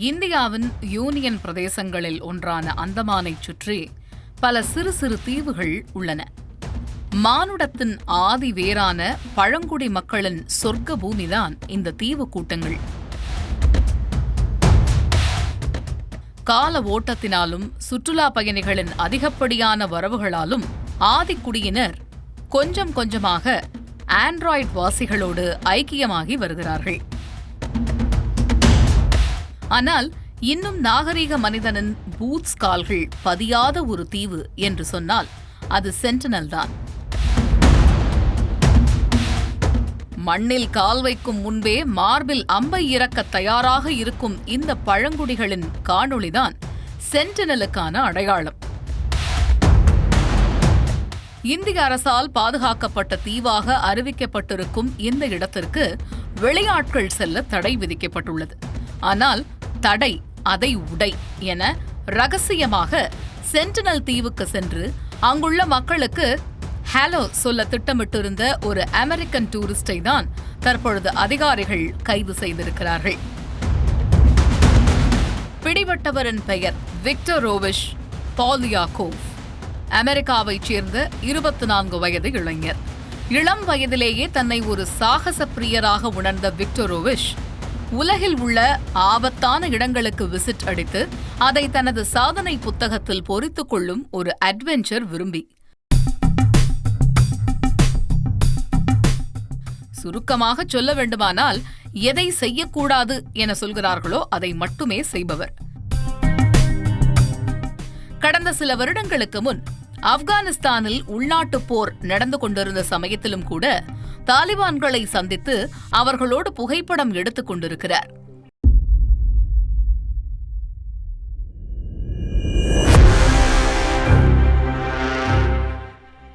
இந்தியாவின் யூனியன் பிரதேசங்களில் ஒன்றான அந்தமானைச் சுற்றி பல சிறு சிறு தீவுகள் உள்ளன. மானுடத்தின் ஆதி வேரான பழங்குடி மக்களின் சொர்க்க பூமிதான் இந்த தீவு கூட்டங்கள். கால ஓட்டத்தினாலும் சுற்றுலா பயணிகளின் அதிகப்படியான வரவுகளாலும் ஆதிக்குடியினர் கொஞ்சம் கொஞ்சமாக ஆண்ட்ராய்டு வாசிகளோடு ஐக்கியமாகி வருகிறார்கள். ஆனால் இன்னும் நாகரீக மனிதனின் பூத்ஸ் கால்கள் பதியாத ஒரு தீவு என்று சொன்னால் அது சென்டினல் தான். மண்ணில் கால் வைக்கும் முன்பே மார்பில் அம்பை இறக்க தயாராக இருக்கும் இந்த பழங்குடிகளின் காணொளிதான் சென்டினலுக்கான அடையாளம். இந்திய அரசால் பாதுகாக்கப்பட்ட தீவாக அறிவிக்கப்பட்டிருக்கும் இந்த இடத்திற்கு வெளியாட்கள் செல்ல தடை விதிக்கப்பட்டுள்ளது. ஆனால் தடை அதை உடை என ரகசியமாக சென்டினல் தீவுக்கு சென்று அங்குள்ள மக்களுக்கு ஹலோ சொல்ல திட்டமிட்டிருந்த ஒரு அமெரிக்கன் டூரிஸ்டை தான் தற்பொழுது அதிகாரிகள் கைது செய்திருக்கிறார்கள். பிடிபட்டவரின் பெயர் விக்டர் ரோவிஷ் பாலியாகோவ் அமெரிக்காவைச் சேர்ந்த இருபத்தி நான்கு வயது இளைஞர். இளம் வயதிலேயே தன்னை ஒரு சாகச பிரியராக உணர்ந்த விக்டரோவிஷ் உலகில் உள்ள ஆபத்தான இடங்களுக்கு விசிட் அடித்து அதை தனது சாதனை புத்தகத்தில் பொறித்துக் கொள்ளும் ஒரு அட்வென்ச்சர் விரும்பி. சுருக்கமாக சொல்ல வேண்டுமானால் எதை செய்யக்கூடாது என சொல்கிறார்களோ அதை மட்டுமே செய்பவர். கடந்த சில வருடங்களுக்கு முன் ஆப்கானிஸ்தானில் உள்நாட்டுப் போர் நடந்து கொண்டிருந்த சமயத்திலும் கூட தாலிபான்களை சந்தித்து அவர்களோடு புகைப்படம் எடுத்துக் கொண்டிருக்கிறார்.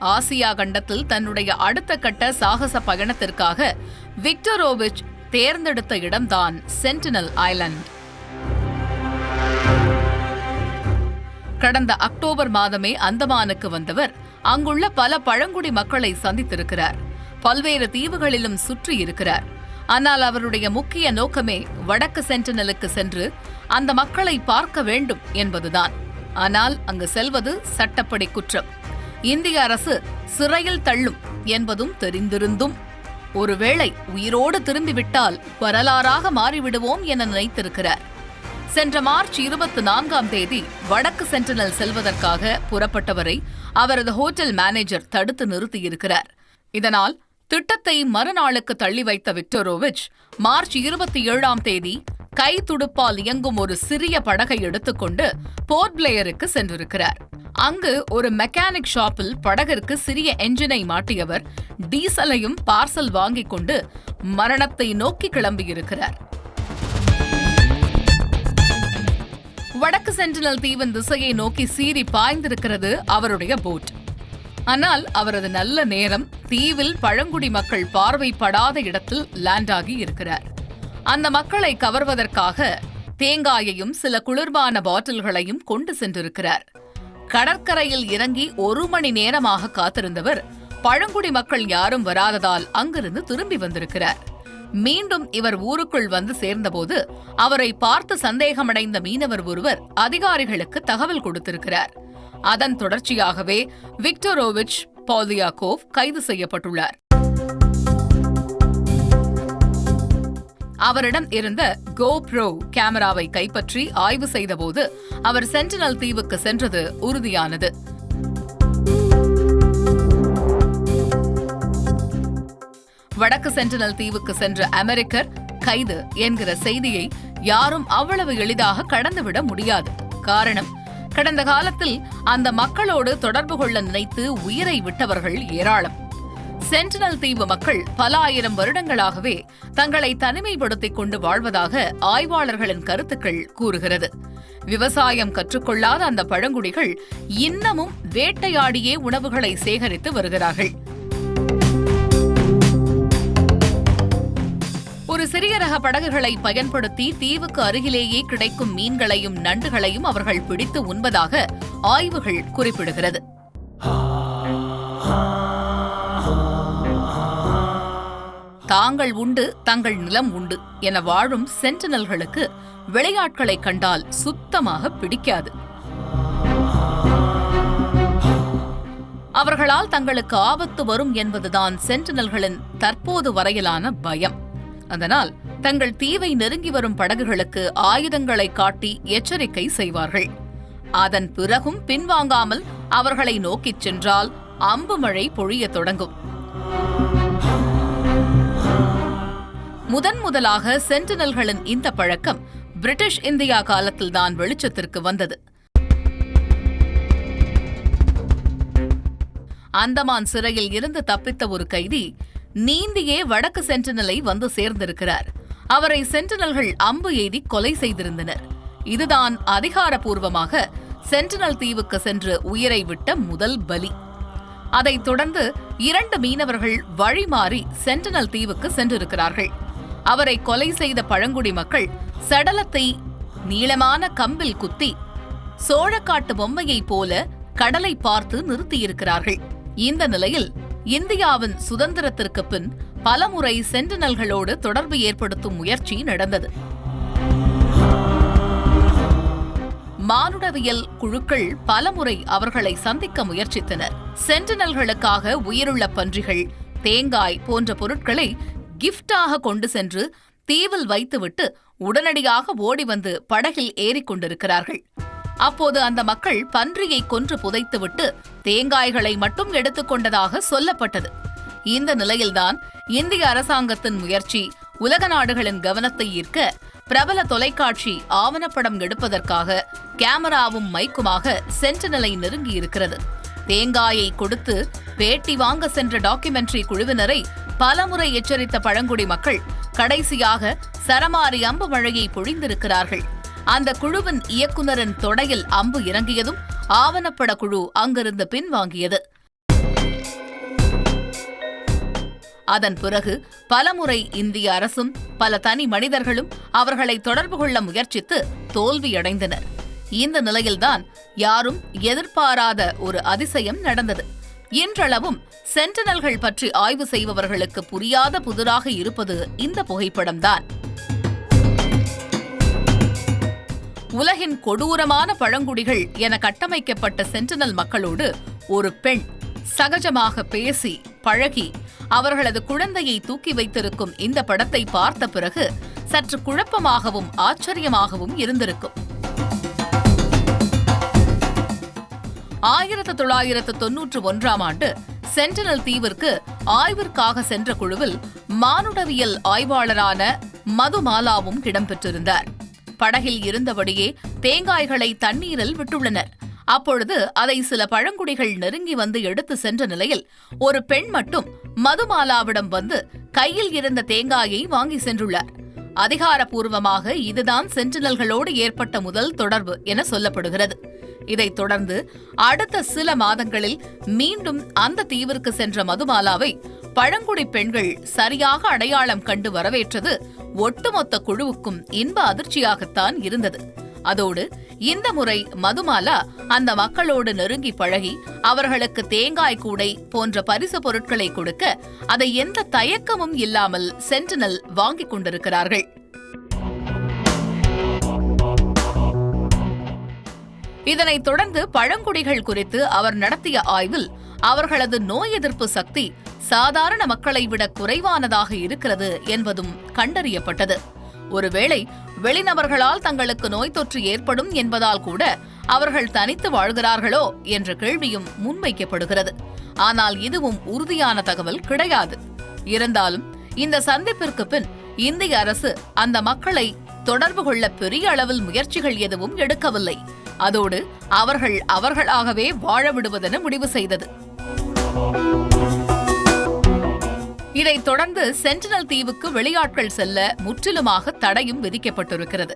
ஆசியா கண்டத்தில் தன்னுடைய அடுத்த கட்ட சாகச பயணத்திற்காக விக்டரோவிச் தேர்ந்தெடுத்த இடம்தான் சென்டினல் ஐலண்ட். கடந்த அக்டோபர் மாதமே அந்தமானுக்கு வந்தவர் அங்குள்ள பல பழங்குடி மக்களை சந்தித்திருக்கிறார். பல்வேறு தீவுகளிலும் சுற்றி இருக்கிறார். ஆனால் அவருடைய முக்கிய நோக்கமே வடக்கு சென்டினலுக்கு சென்று அந்த மக்களை பார்க்க வேண்டும் என்பதுதான். ஆனால் அங்கு செல்வது சட்டப்படி குற்றம். இந்திய அரசு சிறையில் தள்ளும் என்பதும் தெரிந்திருந்தும் ஒருவேளை உயிரோடு திரும்பிவிட்டால் வரலாறாக மாறிவிடுவோம் என நினைத்திருக்கிறார். சென்ற மார்ச் இருபத்தி நான்காம் தேதி வடக்கு சென்டினல் செல்வதற்காக புறப்பட்டவரை அவரது ஹோட்டல் மேனேஜர் தடுத்து நிறுத்தியிருக்கிறார். இதனால் திட்டத்தை மறுநாளுக்கு தள்ளி வைத்த விக்டோரோவிச் மார்ச் இருபத்தி ஏழாம் தேதி கை துடுப்பால் இயங்கும் ஒரு சிறிய படகை எடுத்துக்கொண்டு போர்ட் பிளேயருக்கு சென்றிருக்கிறார். அங்கு ஒரு மெக்கானிக் ஷாப்பில் படகிற்கு சிறிய என்ஜினை மாட்டியவர் டீசலையும் பார்சல் வாங்கிக் கொண்டு மரணத்தை நோக்கி கிளம்பியிருக்கிறார். வடக்கு சென்டினல் தீவின் திசையை நோக்கி சீறி பாய்ந்திருக்கிறது அவருடைய போட். ஆனால் அவரது நல்ல நேரம் தீவில் பழங்குடி மக்கள் பார்வைப்படாத இடத்தில் லேண்ட் ஆகி இருக்கிறார். அந்த மக்களை கவர்வதற்காக தேங்காயையும் சில குளிர்பான பாட்டில்களையும் கொண்டு சென்றிருக்கிறார். கடற்கரையில் இறங்கி ஒரு மணி நேரமாக காத்திருந்தவர் பழங்குடி மக்கள் யாரும் வராததால் அங்கிருந்து திரும்பி வந்திருக்கிறார். மீண்டும் இவர் ஊருக்குள் வந்து சேர்ந்தபோது அவரை பார்த்து சந்தேகமடைந்த மீனவர் ஒருவர் அதிகாரிகளுக்கு தகவல் கொடுத்திருக்கிறார். அதன் தொடர்ச்சியாகவே விக்டரோவிச் பாலியாகோவ் கைது செய்யப்பட்டுள்ளார். அவரிடம் இருந்த கோப்ரோ கேமராவை கைப்பற்றி ஆய்வு செய்தபோது அவர் சென்டினல் தீவுக்கு சென்றது உறுதியானது. வடக்கு சென்டினல் தீவுக்கு சென்ற அமெரிக்கர் கைது என்கிற செய்தியை யாரும் அவ்வளவு எளிதாக கடந்துவிட முடியாது. காரணம் கடந்த காலத்தில் அந்த மக்களோடு தொடர்பு கொள்ள நினைத்து உயிரை விட்டவர்கள் ஏராளம். சென்டினல் தீவு மக்கள் பல ஆயிரம் வருடங்களாகவே தங்களை தனிமைப்படுத்திக் கொண்டு வாழ்வதாக ஆய்வாளர்களின் கருத்துக்கள் கூறுகிறது. விவசாயம் கற்றுக்கொள்ளாத அந்த பழங்குடிகள் இன்னமும் வேட்டையாடியே உணவுகளை சேகரித்து வருகிறார்கள். சிறிய ரக படகுகளை பயன்படுத்தி தீவுக்கு அருகிலேயே கிடைக்கும் மீன்களையும் நண்டுகளையும் அவர்கள் பிடித்து உண்பதாக ஆய்வுகள் குறிப்பிடுகிறது. தாங்கள் உண்டு தங்கள் நிலம் உண்டு என வாழும் சென்டினல்களுக்கு விளையாட்களை கண்டால் சுத்தமாக பிடிக்காது. அவர்களால் தங்களுக்கு ஆபத்து வரும் என்பதுதான் சென்டினல்களின் தற்போது வரையிலான பயம். அதனால் தங்கள் தீவை நெருங்கி வரும் படகுகளுக்கு ஆயுதங்களை காட்டி எச்சரிக்கை செய்வார்கள். அதன் பிறகும் பின்வாங்காமல் அவர்களை நோக்கிச் சென்றால் அம்பு மழை பொழிய தொடங்கும். முதன் முதலாக சென்டினல்களின் இந்த பழக்கம் பிரிட்டிஷ் இந்தியா காலத்தில்தான் வெளிச்சத்திற்கு வந்தது. அந்தமான் சிறையில் இருந்து தப்பித்த ஒரு கைதி நீந்தியே வடக்கு சென்டினலை வந்து சேர்ந்திருக்கிறார். அவரை சென்டினல்கள் அம்பு எய்தி கொலை செய்திருந்தனர். இதுதான் அதிகாரப்பூர்வமாக சென்டினல் தீவுக்கு சென்று உயிரை விட்ட முதல் பலி. அதைத் தொடர்ந்து இரண்டு மீனவர்கள் வழிமாறி சென்டினல் தீவுக்கு சென்றிருக்கிறார்கள். அவரை கொலை செய்த பழங்குடி மக்கள் சடலத்தை நீளமான கம்பில் குத்தி சோழக்காட்டு பொம்மையைப் போல கடலை பார்த்து நிறுத்தியிருக்கிறார்கள். இந்த நிலையில் இந்தியாவின் சுதந்திரத்திற்கு பின் பலமுறை சென்டினல்களோடு தொடர்பு ஏற்படுத்தும் முயற்சி நடந்தது. மானுடவியல் குழுக்கள் பலமுறை அவர்களை சந்திக்க முயற்சித்தனர். சென்டினல்களுக்காக உயிருள்ள பன்றிகள் தேங்காய் போன்ற பொருட்களை கிஃப்டாக கொண்டு சென்று தீவில் வைத்துவிட்டு உடனடியாக ஓடி வந்து படகில் ஏறிக்கொண்டிருக்கிறார்கள் அப்போது அந்த மக்கள் பன்றியை கொன்று புதைத்துவிட்டு தேங்காய்களை மட்டும் எடுத்துக்கொண்டதாக சொல்லப்பட்டது. இந்த நிலையில்தான் இந்திய அரசாங்கத்தின் முயற்சி உலக நாடுகளின் கவனத்தை ஈர்க்க பிரபல தொலைக்காட்சி ஆவணப்படம் எடுப்பதற்காக கேமராவும் மைக்குமாக சென்டினலை நெருங்கியிருக்கிறது. தேங்காயை கொடுத்து பேட்டி வாங்க சென்ற டாக்குமெண்ட்ரி குழுவினரை பலமுறை எச்சரித்த பழங்குடி மக்கள் கடைசியாக சரமாரி அம்பு மழையை பொழிந்திருக்கிறார்கள். அந்த குழுவின் இயக்குனரின் தொடையில் அம்பு இறங்கியதும் ஆவணப்பட குழு அங்கிருந்து பின்வாங்கியது. அதன் பிறகு பலமுறை இந்திய அரசும் பல தனி மனிதர்களும் அவர்களை தொடர்பு கொள்ள முயற்சித்து தோல்வியடைந்தனர். இந்த நிலையில்தான் யாரும் எதிர்பாராத ஒரு அதிசயம் நடந்தது. இன்றளவும் சென்டனல்கள் பற்றி ஆய்வு செய்பவர்களுக்கு புரியாத புதிராக இருப்பது இந்த புகைப்படம்தான். உலகின் கொடூரமான பழங்குடிகள் என கட்டமைக்கப்பட்ட சென்டினல் மக்களோடு ஒரு பெண் சகஜமாக பேசி பழகி அவர்களது குழந்தையை தூக்கி வைத்திருக்கும் இந்த படத்தை பார்த்த பிறகு சற்று குழப்பமாகவும் ஆச்சரியமாகவும் இருந்திருக்கும். ஆயிரத்து தொள்ளாயிரத்து தொன்னூற்று ஒன்றாம் ஆண்டு சென்டினல் தீவிற்கு ஆய்விற்காக சென்ற குழுவில் மானுடவியல் ஆய்வாளரான மதுமாலாவும் இடம்பெற்றிருந்தார். படகில் இருந்தபடியே தேங்காய்களை தண்ணீரில் விட்டுள்ளனர். அப்பொழுது அதை சில பழங்குடிகள் நெருங்கி வந்து எடுத்து சென்ற நிலையில் ஒரு பெண் மட்டும் மதுமாலாவிடம் வந்து கையில் இருந்த தேங்காயை வாங்கி சென்றுள்ளார். அதிகாரப்பூர்வமாக இதுதான் சென்டினல்களோடு ஏற்பட்ட முதல் தொடர்பு என சொல்லப்படுகிறது. இதைத் தொடர்ந்து அடுத்த சில மாதங்களில் மீண்டும் அந்த தீவிற்கு சென்ற மதுமாலாவை பழங்குடி பெண்கள் சரியாக அடையாளம் கண்டு வரவேற்றது ஒட்டுமொத்த குழுவுக்கும் இன்ப அதிர்ச்சியாகத்தான் இருந்தது. அதோடு இந்த முறை மதுமாலா அந்த மக்களோடு நெருங்கி பழகி அவர்களுக்கு தேங்காய் கூடை போன்ற பரிசு பொருட்களை கொடுக்க அதை எந்த தயக்கமும் இல்லாமல் சென்டினல் வாங்கிக் கொண்டிருக்கிறார்கள். இதனைத் தொடர்ந்து பழங்குடிகள் குறித்து அவர் நடத்திய ஆய்வில் அவர்களது நோய் எதிர்ப்பு சக்தி சாதாரண மக்களை விட குறைவானதாக இருக்கிறது என்பதும் கண்டறியப்பட்டது. ஒருவேளை வெளிநபர்களால் தங்களுக்கு நோய் தொற்று ஏற்படும் என்பதால் கூட அவர்கள் தனித்து வாழ்கிறார்களோ என்ற கேள்வியும் முன்வைக்கப்படுகிறது. ஆனால் இதுவும் உறுதியான தகவல் கிடையாது. இருந்தாலும் இந்த சந்திப்பிற்கு பின் இந்திய அரசு அந்த மக்களை தொடர்பு கொள்ள பெரிய அளவில் முயற்சிகள் எதுவும் எடுக்கவில்லை. அதோடு அவர்கள் அவர்களாகவே வாழ விடுவதென முடிவு செய்தது. இதைத் தொடர்ந்து சென்டினல் தீவுக்கு வெளியாட்கள் செல்ல முற்றிலுமாக தடையும் விதிக்கப்பட்டிருக்கிறது.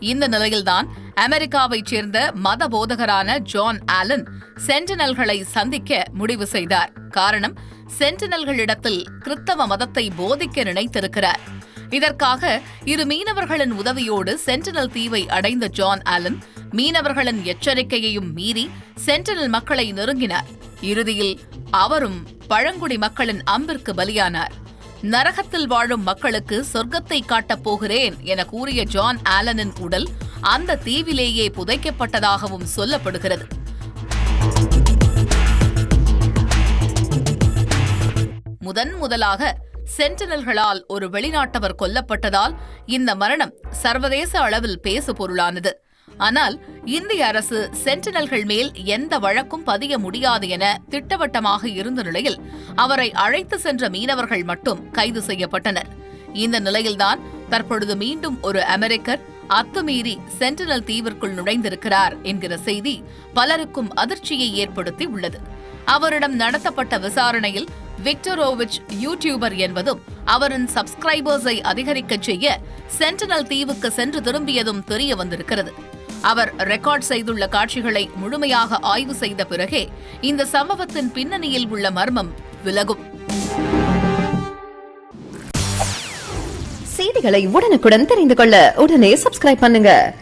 இந்த நிலையில்தான் அமெரிக்காவைச் சேர்ந்த மத போதகரான ஜான் ஆலன் சென்டினல்களை சந்திக்க முடிவு செய்தார். காரணம் சென்டினல்களிடத்தில் கிறித்தவ மதத்தை போதிக்க நினைத்திருக்கிறார். இதற்காக இரு மீனவர்களின் உதவியோடு சென்டினல் தீவை அடைந்த ஜான் ஆலன் மீனவர்களின் எச்சரிக்கையையும் மீறி சென்டினல் மக்களை நெருங்கினார். இறுதியில் அவரும் பழங்குடி மக்களின் அம்பிற்கு பலியானார். நரகத்தில் வாழும் மக்களுக்கு சொர்க்கத்தை காட்டப் போகிறேன் என கூறிய ஜான் ஆலனின் உடல் அந்த தீவிலேயே புதைக்கப்பட்டதாகவும் சொல்லப்படுகிறது. முதன் முதலாக சென்டினல்களால் ஒரு வெளிநாட்டவர் கொல்லப்பட்டதால் இந்த மரணம் சர்வதேச அளவில் பேசு பொருளானது ஆனால் இந்திய அரசு சென்டினல்கள் மேல் எந்த வழக்கும் பதிய முடியாது என திட்டவட்டமாக இருந்த நிலையில் அவரை அழைத்து சென்ற மீனவர்கள் மட்டும் கைது செய்யப்பட்டனர். இந்த நிலையில்தான் தற்பொழுது மீண்டும் ஒரு அமெரிக்கர் அத்துமீறி சென்டினல் தீவிற்குள் நுழைந்திருக்கிறார் என்கிற செய்தி பலருக்கும் அதிர்ச்சியை ஏற்படுத்தி உள்ளது. அவரிடம் நடத்தப்பட்ட விசாரணையில் விக்டரோவிச் யூடியூபர் என்பதும் அவரின் சப்ஸ்கிரைபர்ஸை அதிகரிக்கச் செய்ய சென்டினல் தீவுக்கு சென்று திரும்பியதும் தெரிய வந்திருக்கிறது. அவர் ரெக்கார்ட் செய்துள்ள காட்சிகளை முழுமையாக ஆய்வு செய்த பிறகே இந்த சம்பவத்தின் பின்னணியில் உள்ள மர்மம் விலகும். செய்திகளை உடனுக்குடன் தெரிந்து கொள்ள உடனே சப்ஸ்கிரைப் பண்ணுங்க.